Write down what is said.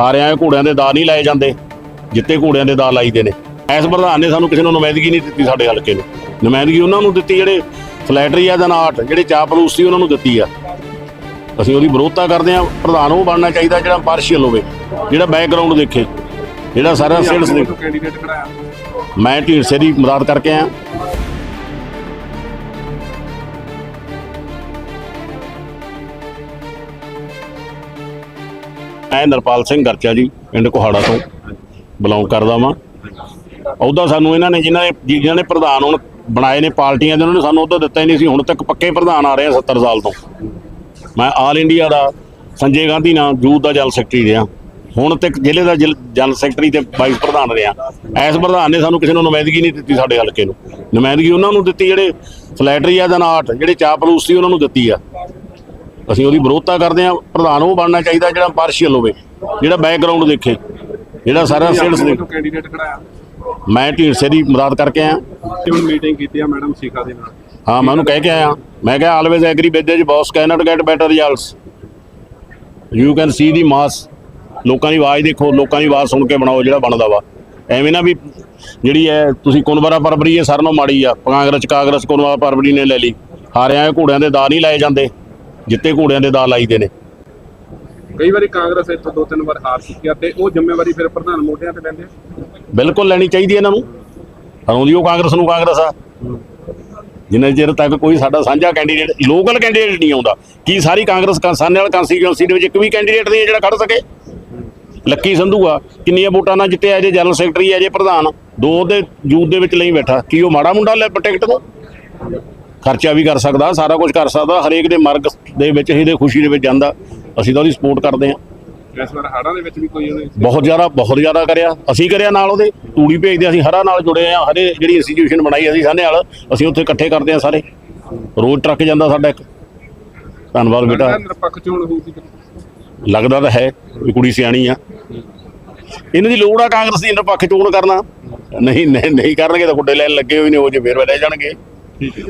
ਹਾਰਿਆਂ ਘੋੜਿਆਂ ਦੇ ਦਾ ਨਹੀਂ ਲਾਏ ਜਾਂਦੇ ਜਿੱਤੇ ਘੋੜਿਆਂ ਦੇ ਦਾ ਲਾਈਦੇ ਨੇ। ਐਸ ਪ੍ਰਧਾਨ ਨੇ ਸਾਨੂੰ ਕਿਸੇ ਨੂੰ ਨੁਮਾਇੰਦਗੀ ਨਹੀਂ ਦਿੱਤੀ ਸਾਡੇ ਹਲਕੇ ਨੂੰ। ਨੁਮਾਇੰਦਗੀ ਉਹਨਾਂ ਨੂੰ ਦਿੱਤੀ ਜਿਹੜੇ ਫਲੈਟਰੀ ਆ ਜਨਾਟ ਜਿਹੜੇ ਚਾਪਲੂਸ ਸੀ ਉਹਨਾਂ ਨੂੰ ਦਿੱਤੀ ਆ। ਅਸੀਂ ਉਹਦੀ ਵਿਰੋਧਤਾ ਕਰਦੇ ਆ ਪ੍ਰਧਾਨ ਉਹ ਬਣਨਾ ਚਾਹੀਦਾ ਜਿਹੜਾ ਪਾਰਸ਼ੀਅਲ ਹੋਵੇ ਜਿਹੜਾ ਬੈਕਗ੍ਰਾਉਂਡ ਦੇਖੇ ਜਿਹੜਾ ਸਾਰਾ ਸੇਲਸ ਦੇ ਕੈਂਡੀਡੇਟ ਖੜਾਇਆ ਮੈਂ ਢੀਂਡਸੇ ਦੀ ਮਦਦ ਕਰਕੇ ਆਇਆ। ਮੈਂ ਨਰਪਾਲ ਸਿੰਘ ਗਰਚਾ ਜੀ, ਪਿੰਡ ਕੋਹਾੜਾ ਤੋਂ ਬਿਲੋਂਗ ਕਰਦਾ ਵਾਂ। ਉਹਦਾ ਸਾਨੂੰ ਇਹਨਾਂ ਨੇ ਜਿਨ੍ਹਾਂ ਨੇ ਜਿਨ੍ਹਾਂ ਨੇ ਪ੍ਰਧਾਨ ਹੁਣ ਬਣਾਏ ਨੇ ਪਾਰਟੀਆਂ ਦੇ ਉਹਨਾਂ ਨੇ ਸਾਨੂੰ ਉਹਦਾ ਦਿੱਤਾ ਹੀ ਨਹੀਂ ਸੀ, ਹੁਣ ਤੱਕ ਪੱਕੇ ਪ੍ਰਧਾਨ ਆ ਰਹੇ ਆ 70 ਸਾਲ ਤੋਂ। ਮੈਂ ਆਲ ਇੰਡੀਆ ਦਾ, ਸੰਜੇ ਗਾਂਧੀ ਨਾਲ ਯੂਥ ਦਾ ਜਨਰਲ ਸੈਕਟਰੀ ਰਿਹਾ। ਹੁਣ ਤੱਕ ਜ਼ਿਲ੍ਹੇ ਦਾ ਜਿਲ- ਜਨਰਲ ਸੈਕਟਰੀ ਤੇ ਵਾਈਸ ਪ੍ਰਧਾਨ ਰਿਹਾ। ਐਸ ਪ੍ਰਧਾਨ ਨੇ ਸਾਨੂੰ ਕਿਸੇ ਨੂੰ ਨੁਮਾਇੰਦਗੀ ਨਹੀਂ ਦਿੱਤੀ ਸਾਡੇ ਹਲਕੇ ਨੂੰ। ਨੁਮਾਇੰਦਗੀ ਉਹਨਾਂ ਨੂੰ ਦਿੱਤੀ, ਜਿਹੜੇ ਫਲੈਟਰੀ ਆ ਜਨਾਟ ਜਿਹੜੇ ਚਾਪਲੂਸ ਸੀ, ਉਹਨਾਂ ਨੂੰ ਦਿੱਤੀ ਆ। ਅਸੀਂ ਉਹਦੀ ਵਿਰੋਧਤਾ ਕਰਦੇ ਆ ਪ੍ਰਧਾਨ ਉਹ ਬਣਨਾ ਚਾਹੀਦਾ ਜਿਹੜਾ ਪਾਰਸ਼ੀਅਲ ਹੋਵੇ ਜਿਹੜਾ ਬੈਕਗ੍ਰਾਉਂਡ ਦੇਖੇ ਜਿਹੜਾ ਸਾਰਾ ਸੇਲਸ ਦੇ ਕੈਂਡੀਡੇਟ ਖੜਾਇਆ ਮੈਂ ਢੀਂਡਸੇ ਦੀ ਮਦਦ ਕਰਕੇ ਆਇਆ। ਹੁਣ ਮੀਟਿੰਗ ਕੀਤੀ ਆ ਮੈਡਮ ਸ਼ੀਖਾ ਦੇ ਨਾਲ। ਹਾਂ ਮੈਂ ਉਹਨੂੰ ਕਹਿ ਕੇ ਆਇਆ। ਮੈਂ ਕਿਹਾ always agree with this boss can't get better results you can see the mass ਲੋਕਾਂ ਦੀ ਆਵਾਜ਼ ਦੇਖੋ ਲੋਕਾਂ ਦੀ ਆਵਾਜ਼ ਸੁਣ ਕੇ ਬਣਾਓ ਜਿਹੜਾ ਬਣਦਾ ਵਾ। ਐਵੇਂ ਨਾ ਵੀ ਜਿਹੜੀ ਹੈ ਤੁਸੀਂ ਕੁਨਵਰਾ ਪਰਬਰੀ ਇਹ ਸਾਰਿਆਂ ਨਾਲੋਂ ਮਾੜੀ ਆ। ਕਾਂਗਰਸ ਕਾਂਗਰਸ ਕੁਨਵਰਾ ਪਰਬਰੀ ਨੇ ਲੈ ਲਈ। ਹਾਰਿਆਂ ਦੇ ਘੋੜਿਆਂ ਦੇ ਦਾ ਨਹੀਂ ਲਾਏ ਜਾਂਦੇ। ਜਿੱਤੇ ਘੋੜਿਆਂ ਦੇ ਦਾ ਲਾਈਦੇ ਨੇ। ਕਈ ਵਾਰੀ ਕਾਂਗਰਸ ਇੱਥੋਂ ਦੋ ਤਿੰਨ ਵਾਰ ਹਾਰ ਚੁੱਕੀ ਆ ਤੇ ਉਹ ਜ਼ਿੰਮੇਵਾਰੀ ਫਿਰ ਪ੍ਰਧਾਨ ਮੋਢਿਆਂ ਤੇ ਲੈਂਦੇ ਆ? ਬਿਲਕੁਲ ਲੈਣੀ ਚਾਹੀਦੀ ਇਹਨਾਂ ਨੂੰ। ਹਰਾਉਂਦੀ ਉਹ ਕਾਂਗਰਸ ਨੂੰ ਕਾਂਗਰਸ ਆ। ਜਿੰਨੇ ਚਿਰ ਤੱਕ ਕੋਈ ਸਾਡਾ ਸਾਂਝਾ ਕੈਂਡੀਡੇਟ ਲੋਕਲ ਕੈਂਡੀਡੇਟ ਨਹੀਂ ਆਉਂਦਾ ਕੀ ਸਾਰੀ ਕਾਂਗਰਸ ਕੰਸਾਨੇ ਵਾਲਾ ਕੰਸਟੀਚੁਐਂਸੀ ਦੇ ਵਿੱਚ ਇੱਕ ਵੀ ਕੈਂਡੀਡੇਟ ਨਹੀਂ ਜਿਹੜਾ ਖੜ ਸਕੇ? ਲੱਕੀ ਸੰਧੂ ਆ ਕਿੰਨੀਆਂ ਵੋਟਾਂ ਨਾਲ ਜਿੱਤਿਆ ਜੇ ਜਨਰਲ ਸੈਕਟਰੀ ਹੈ ਜੇ ਪ੍ਰਧਾਨ ਦੋ ਦੇ ਯੂਥ ਦੇ ਵਿੱਚ ਲਈ ਬੈਠਾ ਕੀ ਉਹ ਮਾੜਾ ਮੁੰਡਾ ਲੈ ਟਿਕਟ ਤੋਂ? ਖਰਚਾ ਵੀ ਕਰ ਸਕਦਾ ਸਾਰਾ ਕੁਝ ਕਰ ਸਕਦਾ ਹਰੇਕ ਦੇ ਮਰਗ ਦੇ ਵਿੱਚ ਇਹਦੇ ਖੁਸ਼ੀ ਦੇ ਵਿੱਚ ਜਾਂਦਾ ਅਸੀਂ ਤਾਂ ਉਹਦੀ ਸਪੋਰਟ ਕਰਦੇ ਹਾਂ। ਇਸ ਵਾਰ ਹਾੜਾਂ ਦੇ ਵਿੱਚ ਵੀ ਕੋਈ ਉਹਨੇ ਬਹੁਤ ਜ਼ਿਆਦਾ ਬਹੁਤ ਜ਼ਿਆਦਾ ਕਰਿਆ। ਅਸੀਂ ਕਰਿਆ ਨਾਲ ਉਹਦੇ ਤੂੜੀ ਭੇਜਦੇ ਅਸੀਂ ਹਰਾ ਨਾਲ ਜੁੜੇ ਆ ਹਰੇ ਜਿਹੜੀ ਇੰਸਟੀਟਿਊਸ਼ਨ ਬਣਾਈ ਅਸੀਂ ਸਾਨੇ ਨਾਲ ਅਸੀਂ ਉੱਥੇ ਇਕੱਠੇ ਕਰਦੇ ਆ ਸਾਰੇ। ਰੋਜ਼ ਟਰੱਕ ਜਾਂਦਾ ਸਾਡਾ ਇੱਕ। ਧੰਨਵਾਦ ਬੇਟਾ। ਲੱਗਦਾ ਨਿਰਪੱਖ ਚੋਣ ਹੋਊਗੀ ਲੱਗਦਾ ਤਾਂ ਹੈ ਵੀ ਕੁੜੀ ਸਿਆਣੀ ਆ। ਇਹਨਾਂ ਦੀ ਲੋੜ ਆ ਕਾਂਗਰਸ ਦੀ ਨਿਰਪੱਖ ਚੋਣ ਕਰਨਾ। ਨਹੀਂ ਨਹੀਂ ਨਹੀਂ ਕਰਨਗੇ ਤਾਂ ਗੁੱਡੇ ਲੈਣ ਲੱਗੇ ਹੋਏ ਨੇ ਉਹ ਜੇ ਫੇਰ ਰਹਿ ਜਾਣਗੇ। ਠੀਕ ਹੈ।